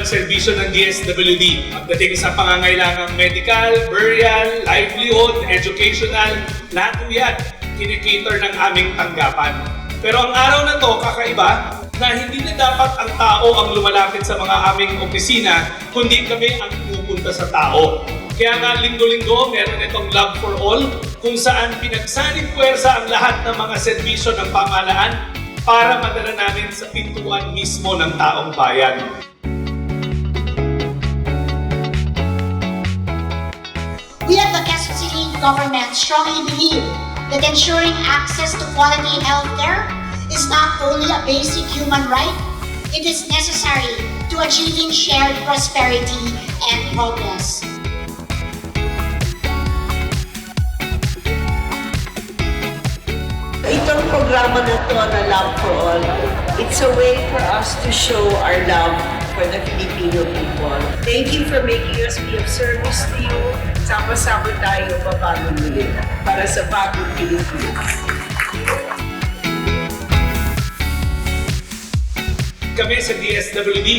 ng serbisyo ng DSWD. Pagdating sa pangangailangang medical, burial, livelihood, educational, lahat po yan kinikater ng aming tanggapan. Pero ang araw na to, kakaiba, na hindi na dapat ang tao ang lumalapit sa mga aming opisina, kundi kami ang pupunta sa tao. Kaya nga linggo-linggo, meron itong Love for All, kung saan pinagsaling puwersa ang lahat ng mga serbisyo ng pamahalaan para madala namin sa pintuan mismo ng taong bayan. We at the Quezon City government strongly believe that ensuring access to quality healthcare is not only a basic human right, it is necessary to achieving shared prosperity and progress. Programa na to na Love for All, it's a way for us to show our love for the Filipino people. Thank you for making us be of service to you. Sama-sama tayo babago muli para sa bagong Pilipinas. Kami sa DSWD,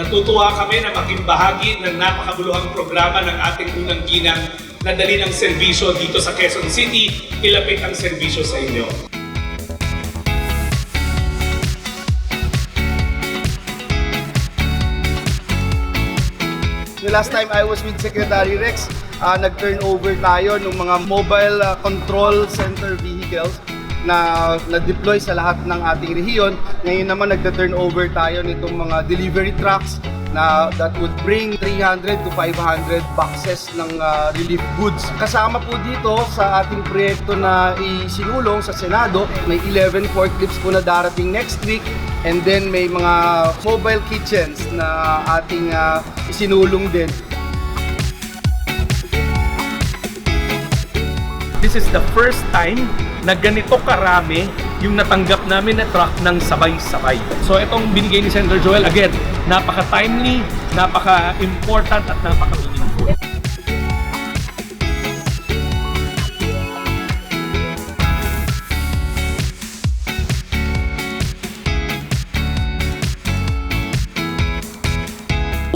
natutuwa kami na maging bahagi ng napakabuluhang programa ng ating unang ginang na dali ng serbisyo dito sa Quezon City, ilapit ang serbisyo sa inyo. The last time I was with Secretary Rex, ah, nag-turnover tayo ng mga mobile ah, control center vehicles na na-deploy sa lahat ng ating rehiyon. Ngayon naman nagta-turnover tayo nitong mga delivery trucks na that would bring 300 to 500 boxes ng ah, relief goods. Kasama po dito sa ating proyekto na isinulong sa Senado, may 11 forklifts po na darating next week and then may mga mobile kitchens na ating ah, isinulong din. This is the first time na ganito karami yung natanggap namin na truck ng sabay-sabay. So itong binigay ni Senator Joel, again, napaka-timely, napaka-important at napaka-meaningful.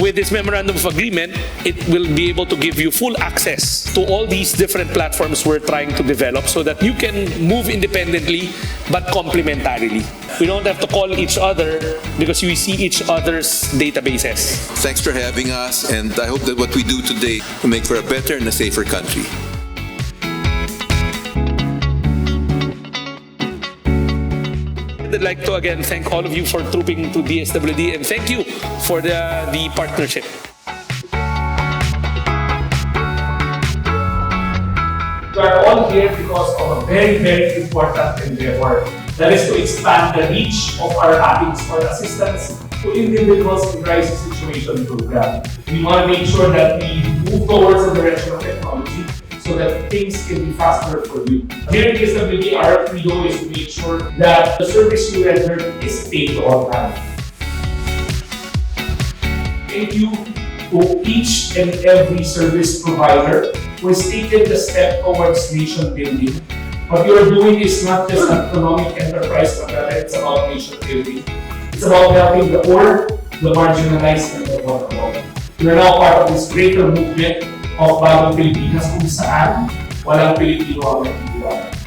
With this memorandum of agreement, it will be able to give you full access to all these different platforms we're trying to develop so that you can move independently but complementarily. We don't have to call each other because we see each other's databases. Thanks for having us, and I hope that what we do today will make for a better and a safer country. I'd like to again thank all of you for trooping to DSWD and thank you for the, the partnership. We are all here because of a very, very important endeavor. That is to expand the reach of our Addicts for Assistance to Individuals in Crisis Situation program. We want to make sure that we move towards the direction of technology so that things can be faster for you. Here at DSWD, our credo is to make sure that the service you render is paid all time. Thank you to each and every service provider who has taken the step towards nation building. What you are doing is not just an economic enterprise, but it's about nation building. It's about helping the poor, the marginalized, and the vulnerable. We are now part of this greater movement of Bagong Pilipinas kung saan walang Pilipino ang nagtitiwala.